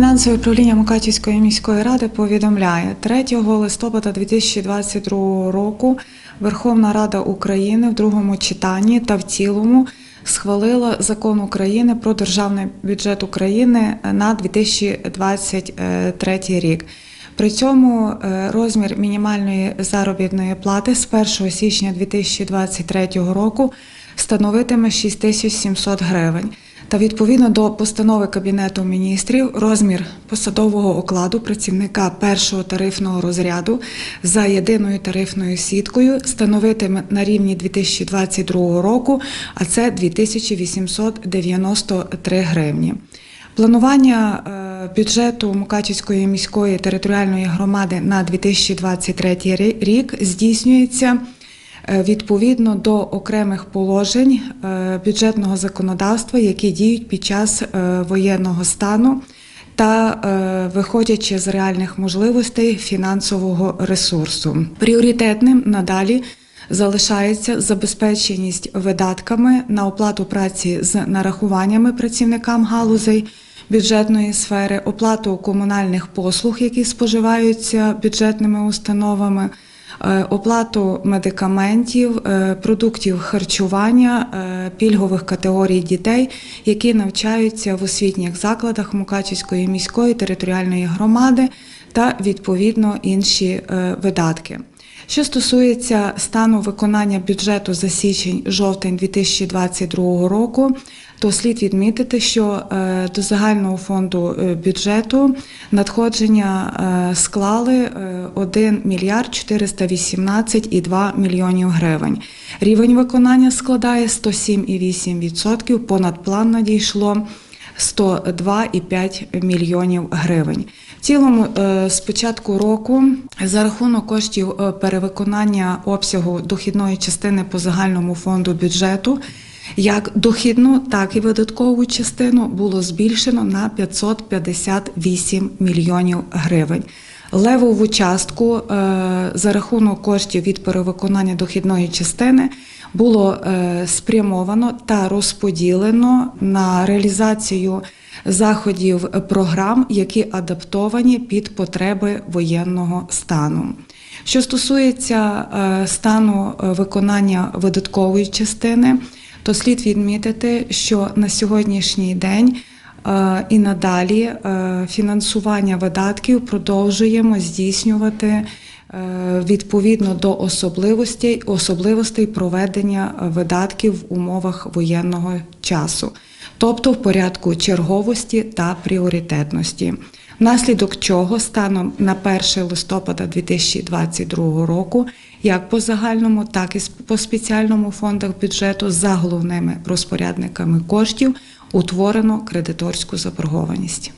Фінансове управління Мукачівської міської ради повідомляє 3 листопада 2022 року Верховна Рада України в другому читанні та в цілому схвалила закон України про державний бюджет України на 2023 рік. При цьому е, розмір мінімальної заробітної плати з 1 січня 2023 року становитиме 6700 гривень. Та відповідно до постанови Кабінету міністрів розмір посадового окладу працівника першого тарифного розряду за єдиною тарифною сіткою становитиме на рівні 2022 року, а це 2893 гривні. Планування е, бюджету Мукачівської міської територіальної громади на 2023 рік здійснюється відповідно до окремих положень е, бюджетного законодавства, які діють під час е, воєнного стану. Та е, виходячи з реальних можливостей фінансового ресурсу, пріоритетним надалі залишається забезпеченість видатками на оплату праці з нарахуваннями працівникам галузей бюджетної сфери, оплату комунальних послуг, які споживаються бюджетними установами, е, оплату медикаментів, е, продуктів харчування, е, пільгових категорій дітей, які навчаються в освітніх закладах Мукачівської міської територіальної громади та відповідно інші е, видатки. Що стосується стану виконання бюджету за січень-жовтень 2022 року, то слід відмітити, що е, до загального фонду е, бюджету надходження склали е, 1 мільярд 418,2 мільйонів гривень. Рівень виконання складає 107,8%, понад план надійшло 102,5 мільйонів гривень. В цілому, е, з початку року за рахунок коштів е, перевиконання обсягу дохідної частини по загальному фонду бюджету, як дохідну, так і видаткову частину було збільшено на 558 мільйонів гривень. Левову частку е, за рахунок коштів від перевиконання дохідної частини було е, спрямовано та розподілено на реалізацію заходів програм, які адаптовані під потреби воєнного стану. Що стосується е, стану е, виконання видаткової частини, то слід відмітити, що на сьогоднішній день е, і надалі е, фінансування видатків продовжуємо здійснювати е, відповідно до особливостей, особливостей проведення видатків в умовах воєнного часу, тобто в порядку черговості та пріоритетності. Внаслідок чого станом на 1 листопада 2022 року, як по загальному, так і по спеціальному фондах бюджету за головними розпорядниками коштів утворено кредиторську заборгованість.